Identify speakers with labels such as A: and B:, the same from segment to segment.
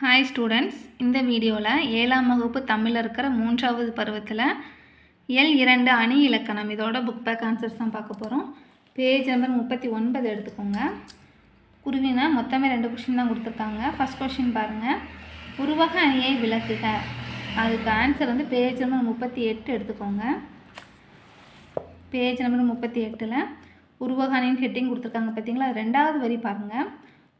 A: Hi students இந்த வீடியோவில் ஏழாம் வகுப்பு தமிழில் இருக்கிற மூன்றாவது பருவத்தில் எல் இரண்டு அணி இலக்கணம். இதோட புக் பேக் ஆன்சர்ஸ் தான் பார்க்க போகிறோம் பேஜ் நம்பர் முப்பத்தி ஒன்பது எடுத்துக்கோங்க. குருவினா மொத்தமே ரெண்டு கொஷின் தான் கொடுத்துருக்காங்க. ஃபஸ்ட் கொஷின் பாருங்கள் உருவக அணியை விளக்குக. அதுக்கு ஆன்சர் வந்து பேஜ் நம்பர் முப்பத்தி எட்டு எடுத்துக்கோங்க. பேஜ் நம்பர் முப்பத்தி எட்டில் உருவக அணின்னு ஹெட்டிங் கொடுத்துருக்காங்க. பார்த்தீங்களா? அது ரெண்டாவது வரி பாருங்கள்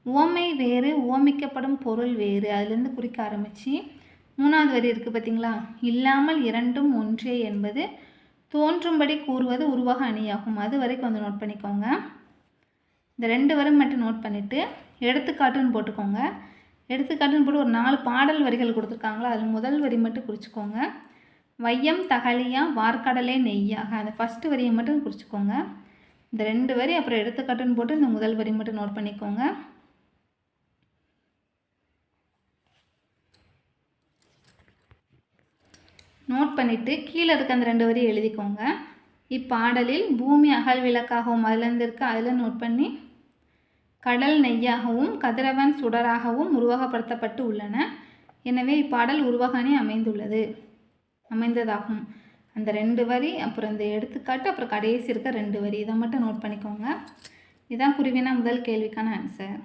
A: உவமை வேறு உவமிக்கப்படும் பொருள் வேறு. அதுலேருந்து குறிக்க ஆரம்பித்து மூணாவது வரி இருக்குது பார்த்தீங்களா இல்லாமல் இரண்டும் ஒன்றே என்பது தோன்றும்படி கூறுவது உருவக அணியாகும். அது வரைக்கும் வந்து நோட் பண்ணிக்கோங்க. இந்த ரெண்டு வரும் மட்டும் நோட் பண்ணிவிட்டு எடுத்துக்காட்டுன்னு போட்டுக்கோங்க. எடுத்துக்காட்டுன்னு போட்டு ஒரு நாலு பாடல் வரிகள் கொடுத்துருக்காங்களா? அதில் முதல் வரி மட்டும் குறிச்சிக்கோங்க. வையம் தகலியா வார்க்கடலே நெய்யாக. அந்த ஃபஸ்ட்டு வரியை மட்டும் குறிச்சிக்கோங்க. இந்த ரெண்டு வரி அப்புறம் எடுத்துக்காட்டுன்னு போட்டு இந்த முதல் வரி மட்டும் நோட் பண்ணிக்கோங்க. நோட் பண்ணிவிட்டு கீழே இருக்க அந்த ரெண்டு வரி எழுதிக்கோங்க. இப்பாடலில் பூமி அகல் விளக்காகவும் அதுலேருந்து இருக்க அதில் நோட் பண்ணி கடல் நெய்யாகவும் கதிரவன் சுடராகவும் உருவகப்படுத்தப்பட்டு உள்ளன. எனவே இப்பாடல் உருவகணி அமைந்துள்ளது. அமைந்ததாகும். அந்த ரெண்டு வரி அப்புறம் இந்த எடுத்துக்காட்டு அப்புறம் கடைசி இருக்க ரெண்டு வரி இதை மட்டும் நோட் பண்ணிக்கோங்க. இதுதான் குருவினா முதல் கேள்விக்கான ஆன்சர்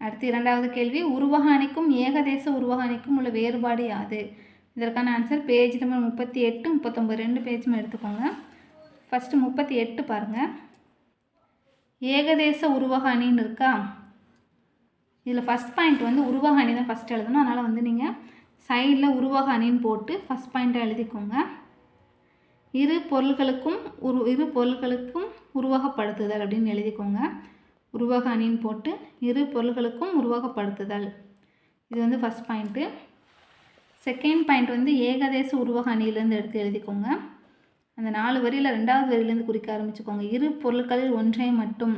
A: அடுத்து இரண்டாவது கேள்வி உருவகானிக்கும் ஏகதேச உருவகானிக்கும் உள்ள வேறுபாடு யாது? இதற்கான ஆன்சர் பேஜ் நம்பர் முப்பத்தி எட்டு முப்பத்தொம்பது ரெண்டு பேஜுமே எடுத்துக்கோங்க. ஃபஸ்ட்டு முப்பத்தி எட்டு பாருங்கள் ஏகதேச உருவக அணின்னு இருக்கா? இதில் ஃபஸ்ட் பாயிண்ட் வந்து உருவக அணி தான் ஃபஸ்ட் எழுதணும். அதனால் வந்து நீங்கள் சைடில் உருவக அணின்னு போட்டு ஃபஸ்ட் பாயிண்ட்டை எழுதிக்கோங்க. இரு பொருள்களுக்கும் உரு இரு பொருள்களுக்கும் உருவகப்படுத்துதல் அப்படின்னு எழுதிக்கோங்க. உருவக அணின்னு போட்டு இரு பொருள்களுக்கும் உருவகப்படுத்துதல். இது வந்து ஃபஸ்ட் பாயிண்ட்டு செகண்ட் பாயிண்ட் வந்து ஏகதேச உருவக அணியிலேருந்து எடுத்து எழுதிக்கோங்க. அந்த நாலு வரியில் ரெண்டாவது வரியிலேருந்து குறிக்க ஆரம்பிச்சுக்கோங்க. இரு பொருட்களில் ஒன்றை மட்டும்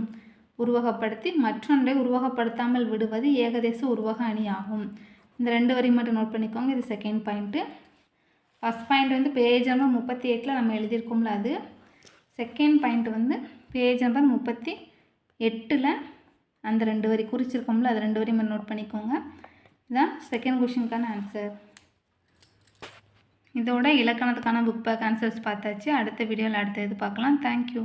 A: உருவகப்படுத்தி மற்றொன்றை உருவகப்படுத்தாமல் விடுவது ஏகதேச உருவக அணி ஆகும் இந்த ரெண்டு வரி மட்டும் நோட் பண்ணிக்கோங்க. இது செகண்ட் பாயிண்ட்டு ஃபஸ்ட் பாயிண்ட் வந்து பேஜ் நம்பர் முப்பத்தி எட்டில் நம்ம எழுதியிருக்கோம்ல அது. செகண்ட் பாயிண்ட் வந்து பேஜ் நம்பர் முப்பத்தி எட்டில் அந்த ரெண்டு வரி குறிச்சிருக்கோம்ல அது ரெண்டு வரி மட்டும் நோட் பண்ணிக்கோங்க. இதுதான் செகண்ட் கொஷினுக்கான ஆன்சர் இதோட இலக்கணத்துக்கான புக் பேக் ஆன்சர்ஸ் பார்த்தாச்சு. அடுத்த வீடியோவில் அடுத்த இது பார்க்கலாம். தேங்க்யூ